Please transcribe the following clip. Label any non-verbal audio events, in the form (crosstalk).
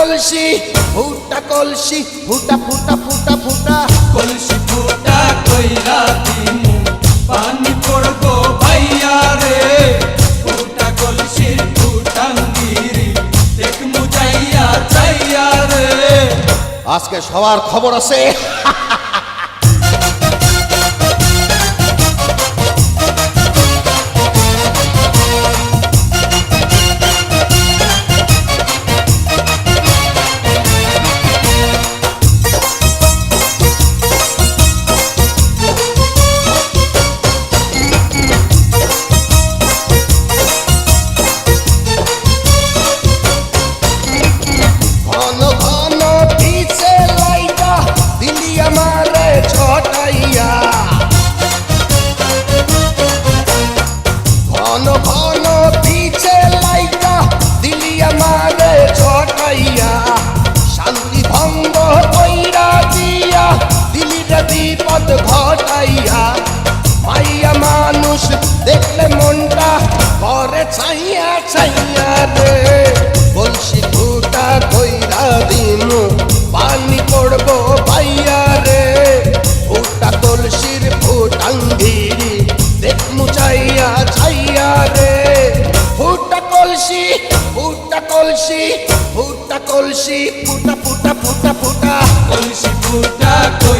কলসি ফুটা কলসি ফুটা ফুটা ফুটা ফুটা। কলসি ফুটা কইরা দিমু পানি পড়ব ভাইয়া রে। ফুটা কলসি ফুটাঙ্গিরি দেখমু যাইয়া যাইয়া রে। আজকে সবার খবর আছে। (laughs) বিপদ ঘটাইয়া, মাইয়া মানুষ দেখলে মনটা করে ছাইয়া ছাইয়া রে। বলছি, ফুটা কইরা দিনু পানি পড়ব পাইয়া রে। ফুটা কলসির ফুটাঙ্গিরি দেখমু চাইয়া ছাইয়া রে। ফুটা কলসি ফুটা কলসি ফুটা কলসি, ফুটা ফুটা ফুটা ফুটা, কলসি ফুটা কইরা